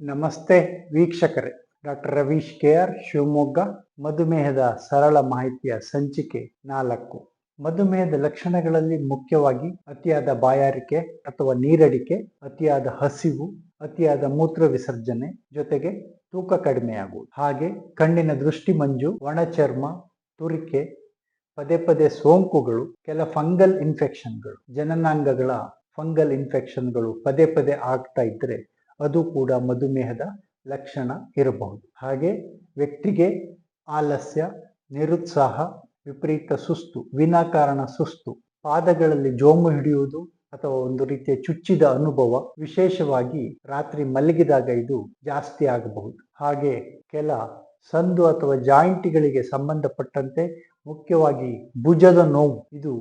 ನಮಸ್ತೆ ವೀಕ್ಷಕರೇ. Doctor Ravish K R Shivamogga, ಮಧುಮೇಹದ ಸರಳ ಮಾಹಿತಿಯ ಸಂಚಿಕೆ ನಾಲ್ಕು. ಮಧುಮೇಹದ ಲಕ್ಷಣಗಳಲ್ಲಿ ಮುಖ್ಯವಾಗಿ ಅತಿಯಾದ ಬಾಯಾರಿಕೆ ಅಥವಾ ನೀರಡಿಕೆ, ಅತಿಯಾದ ಹಸಿವು, ಅತಿಯಾದ ಮೂತ್ರ ವಿಸರ್ಜನೆ ಜೊತೆಗೆ ತೂಕ ಕಡಿಮೆಯಾಗುವುದು. ಹಾಗೆ ಕಣ್ಣಿನ ದೃಷ್ಟಿ ಮಂಜು ಒಣ ಚರ್ಮ ತುರಿಕೆ, ಪದೇ ಪದೇ ಸೋಂಕುಗಳು, ಕೆಲ ಫಂಗಲ್ ಇನ್ಫೆಕ್ಷನ್ಗಳು, ಜನನಾಂಗಗಳ ಫಂಗಲ್ ಇನ್ಫೆಕ್ಷನ್ಗಳು ಪದೇ ಪದೇ ಆಗ್ತಾ ಇದ್ರೆ ಅದು ಕೂಡ ಮಧುಮೇಹದ ಲಕ್ಷಣ ಇರಬಹುದು. ಹಾಗೆ ವ್ಯಕ್ತಿಗೆ ಆಲಸ್ಯ, ನಿರುತ್ಸಾಹ, ವಿಪರೀತ ಸುಸ್ತು, ವಿನಾಕಾರಣ ಸುಸ್ತು, ಪಾದಗಳಲ್ಲಿ ಜೋಮು ಹಿಡಿಯುವುದು ಅಥವಾ ಒಂದು ರೀತಿಯ ಚುಚ್ಚಿದ ಅನುಭವ ವಿಶೇಷವಾಗಿ ರಾತ್ರಿ ಮಲಗಿದಾಗ ಇದು ಜಾಸ್ತಿ ಆಗಬಹುದು. ಹಾಗೆ ಕೆಲ ಸಂದು ಅಥವಾ ಜಾಯಿಂಟ್ಗಳಿಗೆ ಸಂಬಂಧಪಟ್ಟಂತೆ ಮುಖ್ಯವಾಗಿ ಭುಜದ ನೋವು ಇದು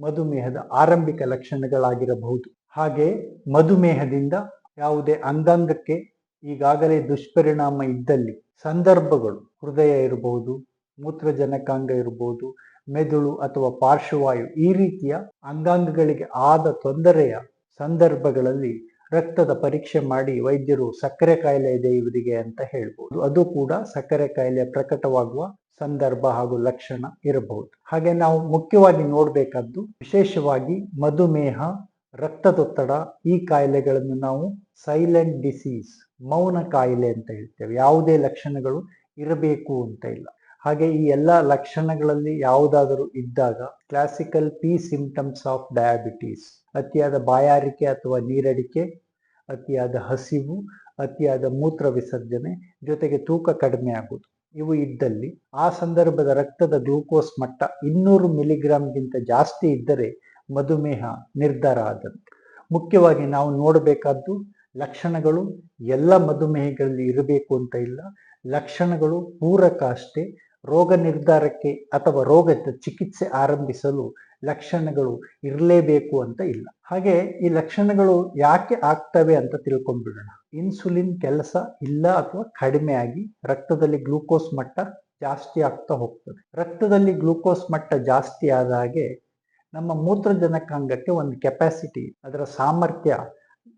ಮಧುಮೇಹದ ಆರಂಭಿಕ ಲಕ್ಷಣಗಳಾಗಿರಬಹುದು. ಹಾಗೆ ಮಧುಮೇಹದಿಂದ ಯಾವುದೇ ಅಂಗಾಂಗಕ್ಕೆ ಈಗಾಗಲೇ ದುಷ್ಪರಿಣಾಮ ಇದ್ದಲ್ಲಿ ಸಂದರ್ಭಗಳು, ಹೃದಯ ಇರಬಹುದು, ಮೂತ್ರಜನಕಾಂಗ ಇರಬಹುದು, ಮೆದುಳು ಅಥವಾ ಪಾರ್ಶ್ವವಾಯು ಈ ರೀತಿಯ ಅಂಗಾಂಗಗಳಿಗೆ ಆದ ತೊಂದರೆಯ ಸಂದರ್ಭಗಳಲ್ಲಿ ರಕ್ತದ ಪರೀಕ್ಷೆ ಮಾಡಿ ವೈದ್ಯರು ಸಕ್ಕರೆ ಕಾಯಿಲೆ ಇದೆ ಇವರಿಗೆ ಅಂತ ಹೇಳ್ಬೋದು. ಅದು ಕೂಡ ಸಕ್ಕರೆ ಕಾಯಿಲೆ ಪ್ರಕಟವಾಗುವ ಸಂದರ್ಭ ಹಾಗೂ ಲಕ್ಷಣ ಇರಬಹುದು. ಹಾಗೆ ನಾವು ಮುಖ್ಯವಾಗಿ ನೋಡಬೇಕಾದ್ದು ವಿಶೇಷವಾಗಿ ಮಧುಮೇಹ ರಕ್ತದೊತ್ತಡ, ಈ ಕಾಯಿಲೆಗಳನ್ನು ನಾವು ಸೈಲೆಂಟ್ ಡಿಸೀಸ್ ಮೌನ ಕಾಯಿಲೆ ಅಂತ ಹೇಳ್ತೇವೆ. ಯಾವುದೇ ಲಕ್ಷಣಗಳು ಇರಬೇಕು ಅಂತ ಇಲ್ಲ. ಹಾಗೆ ಈ ಎಲ್ಲ ಲಕ್ಷಣಗಳಲ್ಲಿ ಯಾವುದಾದರೂ ಇದ್ದಾಗ classical P symptoms of diabetes ಅತಿಯಾದ ಬಾಯಾರಿಕೆ ಅಥವಾ ನೀರಡಿಕೆ, ಅತಿಯಾದ ಹಸಿವು, ಅತಿಯಾದ ಮೂತ್ರ ವಿಸರ್ಜನೆ ಜೊತೆಗೆ ತೂಕ ಕಡಿಮೆ ಆಗುವುದು. ಇವು ಇದ್ದಲ್ಲಿ ಆ ಸಂದರ್ಭದ ರಕ್ತದ ಗ್ಲೂಕೋಸ್ ಮಟ್ಟ ಇನ್ನೂರು ಮಿಲಿಗ್ರಾಮ್ಗಿಂತ ಜಾಸ್ತಿ ಇದ್ದರೆ ಮಧುಮೇಹ ನಿರ್ಧಾರ ಆದಂತೆ ಮುಖ್ಯವಾಗಿ ನಾವು ನೋಡಬೇಕಾದ್ದು ಲಕ್ಷಣಗಳು ಎಲ್ಲ ಮಧುಮೇಹಗಳಲ್ಲಿ ಇರಬೇಕು ಅಂತ ಇಲ್ಲ. ಲಕ್ಷಣಗಳು ಪೂರಕ ಅಷ್ಟೇ. ರೋಗ ನಿರ್ಧಾರಕ್ಕೆ ಅಥವಾ ರೋಗದ ಚಿಕಿತ್ಸೆ ಆರಂಭಿಸಲು ಲಕ್ಷಣಗಳು ಇರಲೇಬೇಕು ಅಂತ ಇಲ್ಲ. ಹಾಗೆ ಈ ಲಕ್ಷಣಗಳು ಯಾಕೆ ಆಗ್ತವೆ ಅಂತ ತಿಳ್ಕೊಂಡ್ಬಿಡೋಣ. ಇನ್ಸುಲಿನ್ ಕೆಲಸ ಇಲ್ಲ ಅಥವಾ ಕಡಿಮೆ ಆಗಿ ರಕ್ತದಲ್ಲಿ ಗ್ಲೂಕೋಸ್ ಮಟ್ಟ ಜಾಸ್ತಿ ಆಗ್ತಾ ಹೋಗ್ತದೆ. ರಕ್ತದಲ್ಲಿ ಗ್ಲೂಕೋಸ್ ಮಟ್ಟ ಜಾಸ್ತಿ ಆದ ಹಾಗೆ ನಮ್ಮ ಮೂತ್ರಜನಕಾಂಗಕ್ಕೆ ಒಂದು ಕೆಪಾಸಿಟಿ ಅದರ ಸಾಮರ್ಥ್ಯ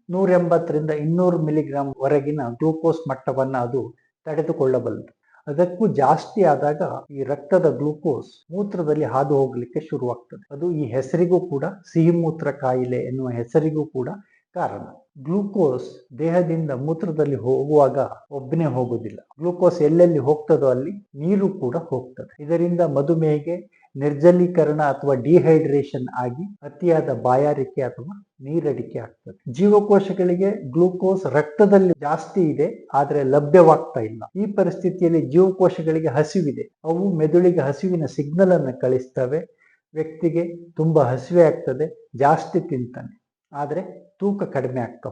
ನೂರ ಎಂಬತ್ತರಿಂದ ಇನ್ನೂರು ಮಿಲಿಗ್ರಾಮ್ ವರೆಗಿನ ಗ್ಲೂಕೋಸ್ ಮಟ್ಟವನ್ನು ಅದು ತಡೆದುಕೊಳ್ಳಬಲ್ಲದು. ಅದಕ್ಕೂ ಜಾಸ್ತಿ ಆದಾಗ ಈ ರಕ್ತದ ಗ್ಲೂಕೋಸ್ ಮೂತ್ರದಲ್ಲಿ ಹಾದು ಹೋಗಲಿಕ್ಕೆ ಶುರುವಾಗ್ತದೆ. ಅದು ಈ ಹೆಸರಿಗೂ ಕೂಡ ಸಿಹಿ ಮೂತ್ರ ಕಾಯಿಲೆ ಎನ್ನುವ ಹೆಸರಿಗೂ ಕೂಡ ಕಾರಣ. ಗ್ಲೂಕೋಸ್ ದೇಹದಿಂದ ಮೂತ್ರದಲ್ಲಿ ಹೋಗುವಾಗ ಒಬ್ಬನೇ ಹೋಗುದಿಲ್ಲ ಗ್ಲೂಕೋಸ್ ಎಲ್ಲೆಲ್ಲಿ ಹೋಗ್ತದೋ ಅಲ್ಲಿ ನೀರು ಕೂಡ ಹೋಗ್ತದೆ. ಇದರಿಂದ ಮಧುಮೇಹಗೆ ನಿರ್ಜಲೀಕರಣ ಅಥವಾ ಡಿಹೈಡ್ರೇಷನ್ ಆಗಿ ಅತಿಯಾದ ಬಾಯಾರಿಕೆ ಅಥವಾ ನೀರಡಿಕೆ ಆಗ್ತದೆ. ಜೀವಕೋಶಗಳಿಗೆ ಗ್ಲೂಕೋಸ್ ರಕ್ತದಲ್ಲಿ ಜಾಸ್ತಿ ಇದೆ, ಆದರೆ ಲಭ್ಯವಾಗ್ತಾ ಇಲ್ಲ. ಈ ಪರಿಸ್ಥಿತಿಯಲ್ಲಿ ಜೀವಕೋಶಗಳಿಗೆ ಹಸಿವಿದೆ. ಅವು ಮೆದುಳಿಗೆ ಹಸಿವಿನ ಸಿಗ್ನಲ್ ಅನ್ನು ಕಳಿಸ್ತವೆ. ವ್ಯಕ್ತಿಗೆ ತುಂಬಾ ಹಸಿವೆ ಆಗ್ತದೆ, ಜಾಸ್ತಿ ತಿಂತಾನೆ. ಆದರೆ ತೂಕ ಕಡಿಮೆ ಆಗ್ತಾ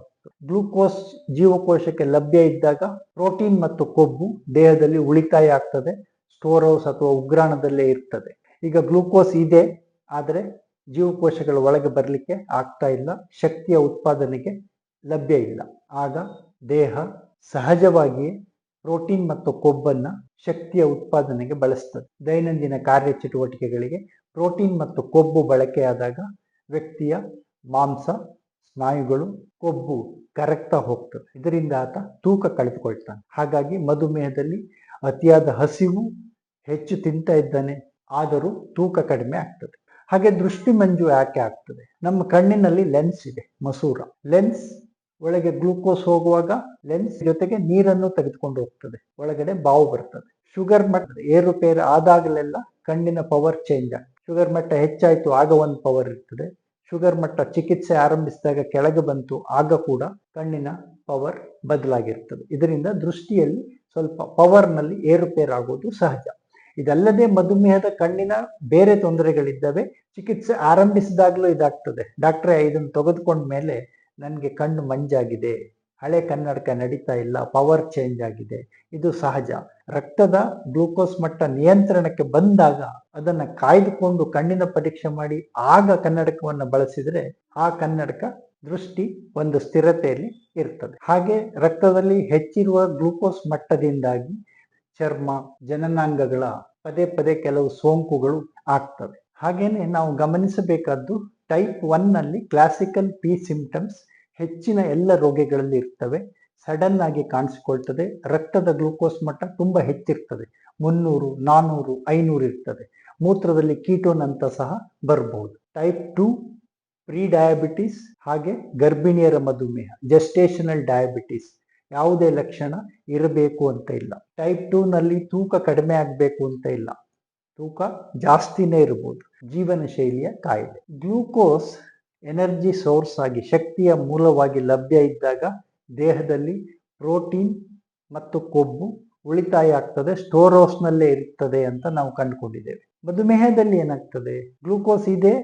ಗ್ಲೂಕೋಸ್ ಜೀವಕೋಶಕ್ಕೆ ಲಭ್ಯ ಇದ್ದಾಗ ಪ್ರೋಟೀನ್ ಮತ್ತು ಕೊಬ್ಬು ದೇಹದಲ್ಲಿ ಉಳಿತಾಯ ಆಗ್ತದೆ, ಸ್ಟೋರ್ ಹೌಸ್ ಅಥವಾ ಉಗ್ರಾಣದಲ್ಲೇ ಇರ್ತದೆ. ಈಗ ಗ್ಲೂಕೋಸ್ ಇದೆ, ಆದರೆ ಜೀವಕೋಶಗಳ ಒಳಗೆ ಬರಲಿಕ್ಕೆ ಆಗ್ತಾ ಇಲ್ಲ, ಶಕ್ತಿಯ ಉತ್ಪಾದನೆಗೆ ಲಭ್ಯ ಇಲ್ಲ. ಆಗ ದೇಹ ಸಹಜವಾಗಿಯೇ ಪ್ರೋಟೀನ್ ಮತ್ತು ಕೊಬ್ಬನ್ನು ಶಕ್ತಿಯ ಉತ್ಪಾದನೆಗೆ ಬಳಸ್ತದೆ. ದೈನಂದಿನ ಕಾರ್ಯಚಟುವಟಿಕೆಗಳಿಗೆ ಪ್ರೋಟೀನ್ ಮತ್ತು ಕೊಬ್ಬು ಬಳಕೆಯಾದಾಗ ವ್ಯಕ್ತಿಯ ಮಾಂಸ, ಸ್ನಾಯುಗಳು, ಕೊಬ್ಬು ಕರಗ್ತಾ ಹೋಗ್ತದೆ. ಇದರಿಂದ ಆತ ತೂಕ ಕಳೆದುಕೊಳ್ತಾನೆ. ಹಾಗಾಗಿ ಮಧುಮೇಹದಲ್ಲಿ ಅತಿಯಾದ ಹಸಿವು ಹೆಚ್ಚು ತಿಂತಾ ಇದ್ದಾನೆ. ಆದರೂ ತೂಕ ಕಡಿಮೆ ಆಗ್ತದೆ. ಹಾಗೆ ದೃಷ್ಟಿ ಮಂಜು ಯಾಕೆ ಆಗ್ತದೆ? ನಮ್ಮ ಕಣ್ಣಿನಲ್ಲಿ ಲೆನ್ಸ್ ಇದೆ, ಮಸೂರ. ಲೆನ್ಸ್ ಒಳಗೆ ಗ್ಲೂಕೋಸ್ ಹೋಗುವಾಗ ಲೆನ್ಸ್ ಜೊತೆಗೆ ನೀರನ್ನು ತೆಗೆದುಕೊಂಡು ಹೋಗ್ತದೆ. ಒಳಗಡೆ ಬಾವು ಬರ್ತದೆ. ಶುಗರ್ ಮಟ್ಟ ಏರುಪೇರು ಆದಾಗಲೆಲ್ಲ ಕಣ್ಣಿನ ಪವರ್ ಚೇಂಜ್ ಆಗ್ತದೆ. ಶುಗರ್ ಮಟ್ಟ ಹೆಚ್ಚಾಯಿತು, ಆಗ ಒಂದು ಪವರ್ ಇರ್ತದೆ. ಶುಗರ್ ಮಟ್ಟ ಚಿಕಿತ್ಸೆ ಆರಂಭಿಸಿದಾಗ ಕೆಳಗೆ ಬಂತು, ಆಗ ಕೂಡ ಕಣ್ಣಿನ ಪವರ್ ಬದಲಾಗಿರ್ತದೆ. ಇದರಿಂದ ದೃಷ್ಟಿಯಲ್ಲಿ ಸ್ವಲ್ಪ ಪವರ್ನಲ್ಲಿ ಏರುಪೇರಾಗೋದು ಸಹಜ. ಇದಲ್ಲದೆ ಮಧುಮೇಹದ ಕಣ್ಣಿನ ಬೇರೆ ತೊಂದರೆಗಳಿದ್ದಾವೆ. ಚಿಕಿತ್ಸೆ ಆರಂಭಿಸಿದಾಗಲೂ ಇದಾಗ್ತದೆ. ಡಾಕ್ಟ್ರೆ ಇದನ್ನು ತೆಗೆದುಕೊಂಡ ಮೇಲೆ ನನಗೆ ಕಣ್ಣು ಮಂಜಾಗಿದೆ. ಹಳೆ ಕನ್ನಡಕ ನಡೀತಾ ಇಲ್ಲ. ಪವರ್ ಚೇಂಜ್ ಆಗಿದೆ. ಇದು ಸಹಜ. ರಕ್ತದ ಗ್ಲೂಕೋಸ್ ಮಟ್ಟ ನಿಯಂತ್ರಣಕ್ಕೆ ಬಂದಾಗ ಅದನ್ನು ಕಾಯ್ದುಕೊಂಡು ಕಣ್ಣಿನ ಪರೀಕ್ಷೆ ಮಾಡಿ ಆಗ ಕನ್ನಡಕವನ್ನು ಬಳಸಿದರೆ ಆ ಕನ್ನಡಕ ದೃಷ್ಟಿ ಒಂದು ಸ್ಥಿರತೆಯಲ್ಲಿ ಇರ್ತದೆ. ಹಾಗೆ ರಕ್ತದಲ್ಲಿ ಹೆಚ್ಚಿರುವ ಗ್ಲೂಕೋಸ್ ಮಟ್ಟದಿಂದಾಗಿ ಚರ್ಮ, ಜನನಾಂಗಗಳ ಪದೇ ಪದೇ ಕೆಲವು ಸೋಂಕುಗಳು ಆಗ್ತವೆ. ಹಾಗೇನೆ ನಾವು ಗಮನಿಸಬೇಕಾದ್ದು ಟೈಪ್ ಒನ್ನಲ್ಲಿ ಕ್ಲಾಸಿಕಲ್ ಪಿ ಸಿಂಪ್ಟಮ್ಸ್ ಹೆಚ್ಚಿನ ಎಲ್ಲ ರೋಗಿಗಳಲ್ಲಿ ಇರ್ತವೆ. ಸಡನ್ ಆಗಿ ಕಾಣಿಸಿಕೊಳ್ತದೆ. ರಕ್ತದ ಗ್ಲೂಕೋಸ್ ಮಟ್ಟ ತುಂಬಾ ಹೆಚ್ಚಿರ್ತದೆ. ಮುನ್ನೂರು ನಾನ್ನೂರು ಐನೂರು ಇರ್ತದೆ. ಮೂತ್ರದಲ್ಲಿ ಕೀಟೋನ್ ಅಂತ ಸಹ ಬರಬಹುದು ಟೈಪ್ ಟು ಪ್ರೀ ಡಯಾಬಿಟಿಸ್ ಹಾಗೆ ಗರ್ಭಿಣಿಯರ ಮಧುಮೇಹ ಜಸ್ಟೇಷನಲ್ ಡಯಾಬಿಟಿಸ್ ಯಾವುದೇ ಲಕ್ಷಣ ಇರಬೇಕು ಅಂತ ಇಲ್ಲ. ಟೈಪ್ ಟೂ ನಲ್ಲಿ ತೂಕ ಕಡಿಮೆ ಆಗಬೇಕು ಅಂತ ಇಲ್ಲ. ತೂಕ ಜಾಸ್ತಿನೇ ಇರಬಹುದು ಜೀವನ ಶೈಲಿಯ ಕಾಯಿಲೆ. ಗ್ಲೂಕೋಸ್ ಎನರ್ಜಿ ಸೋರ್ಸ್ ಆಗಿ ಶಕ್ತಿಯ ಮೂಲವಾಗಿ ಲಭ್ಯ ಇದ್ದಾಗ ದೇಹದಲ್ಲಿ ಪ್ರೋಟೀನ್ ಮತ್ತು ಕೊಬ್ಬು ಉಳಿತಾಯ ಆಗ್ತದೆ ಸ್ಟೋರ್ ಹೌಸ್ನಲ್ಲೇ ಇರುತ್ತದೆ ಅಂತ ನಾವು ಕಂಡುಕೊಂಡಿದ್ದೇವೆ. ಮಧುಮೇಹದಲ್ಲಿ ಏನಾಗ್ತದೆ? ಗ್ಲೂಕೋಸ್ ಇದೆ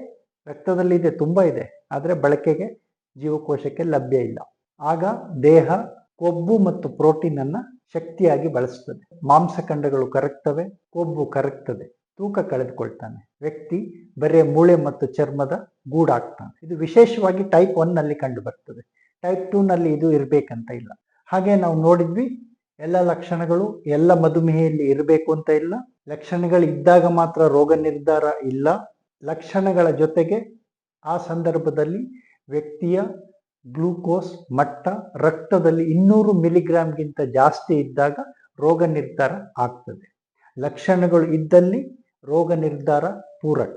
ರಕ್ತದಲ್ಲಿ ಇದೆ ತುಂಬಾ ಇದೆ, ಆದರೆ ಬಳಕೆಗೆ ಜೀವಕೋಶಕ್ಕೆ ಲಭ್ಯ ಇಲ್ಲ. ಆಗ ದೇಹ ಕೊಬ್ಬು ಮತ್ತು ಪ್ರೋಟೀನ್ ಅನ್ನ ಶಕ್ತಿಯಾಗಿ ಬಳಸ್ತದೆ. ಮಾಂಸಖಂಡಗಳು ಕರಗ್ತವೆ, ಕೊಬ್ಬು ಕರಗ್ತದೆ, ತೂಕ ಕಳೆದುಕೊಳ್ತಾನೆ. ವ್ಯಕ್ತಿ ಬರೇ ಮೂಳೆ ಮತ್ತು ಚರ್ಮದ ಗೂಡಾಗ್ತಾನೆ. ಇದು ವಿಶೇಷವಾಗಿ ಟೈಪ್ ಒನ್ನಲ್ಲಿ ಕಂಡು ಬರ್ತದೆ ಟೈಪ್ ಟೂ ನಲ್ಲಿ ಇದು ಇರಬೇಕಂತ ಇಲ್ಲ. ಹಾಗೆ ನಾವು ನೋಡಿದ್ವಿ, ಎಲ್ಲ ಲಕ್ಷಣಗಳು, ಎಲ್ಲ ಮಧುಮೇಹಿಯಲ್ಲಿ ಇರಬೇಕು ಅಂತ ಇಲ್ಲ. ಲಕ್ಷಣಗಳು ಇದ್ದಾಗ ಮಾತ್ರ ರೋಗ ನಿರ್ಧಾರ ಇಲ್ಲ. ಲಕ್ಷಣಗಳ ಜೊತೆಗೆ ಆ ಸಂದರ್ಭದಲ್ಲಿ ವ್ಯಕ್ತಿಯ ಗ್ಲೂಕೋಸ್ ಮಟ್ಟ ರಕ್ತದಲ್ಲಿ ಇನ್ನೂರು ಮಿಲಿಗ್ರಾಮ್ಗಿಂತ ಜಾಸ್ತಿ ಇದ್ದಾಗ ರೋಗ ನಿರ್ಧಾರ ಆಗ್ತದೆ. ಲಕ್ಷಣಗಳು ಇದ್ದಲ್ಲಿ ರೋಗ ನಿರ್ಧಾರ ಪೂರಕ.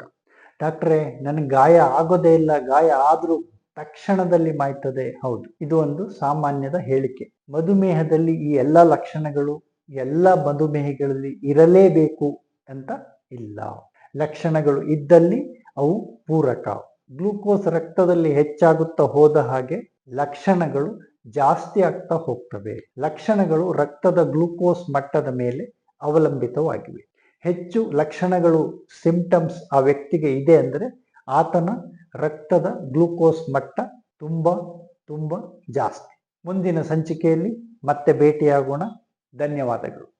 ಡಾಕ್ಟ್ರೆ, ನನಗೆ ಗಾಯ ಆಗೋದೇ ಇಲ್ಲ, ಗಾಯ ಆದರೂ ತಕ್ಷಣದಲ್ಲಿ ಮಾಯ್ತದೆ. ಹೌದು, ಇದು ಒಂದು ಸಾಮಾನ್ಯದ ಹೇಳಿಕೆ. ಮಧುಮೇಹದಲ್ಲಿ ಈ ಎಲ್ಲ ಲಕ್ಷಣಗಳು ಎಲ್ಲ ಮಧುಮೇಹಗಳಲ್ಲಿ ಇರಲೇಬೇಕು ಅಂತ ಇಲ್ಲ. ಲಕ್ಷಣಗಳು ಇದ್ದಲ್ಲಿ ಅವು ಪೂರಕ. ಗ್ಲೂಕೋಸ್ ರಕ್ತದಲ್ಲಿ ಹೆಚ್ಚಾಗುತ್ತಾ ಹೋದ ಹಾಗೆ ಲಕ್ಷಣಗಳು ಜಾಸ್ತಿ ಆಗ್ತಾ ಹೋಗ್ತವೆ. ಲಕ್ಷಣಗಳು ರಕ್ತದ ಗ್ಲೂಕೋಸ್ ಮಟ್ಟದ ಮೇಲೆ ಅವಲಂಬಿತವಾಗಿವೆ. ಹೆಚ್ಚು ಲಕ್ಷಣಗಳು ಸಿಂಪ್ಟಮ್ಸ್ ಆ ವ್ಯಕ್ತಿಗೆ ಇದೆ ಅಂದರೆ ಆತನ ರಕ್ತದ ಗ್ಲೂಕೋಸ್ ಮಟ್ಟ ತುಂಬ ತುಂಬ ಜಾಸ್ತಿ. ಮುಂದಿನ ಸಂಚಿಕೆಯಲ್ಲಿ ಮತ್ತೆ ಭೇಟಿಯಾಗೋಣ. ಧನ್ಯವಾದಗಳು.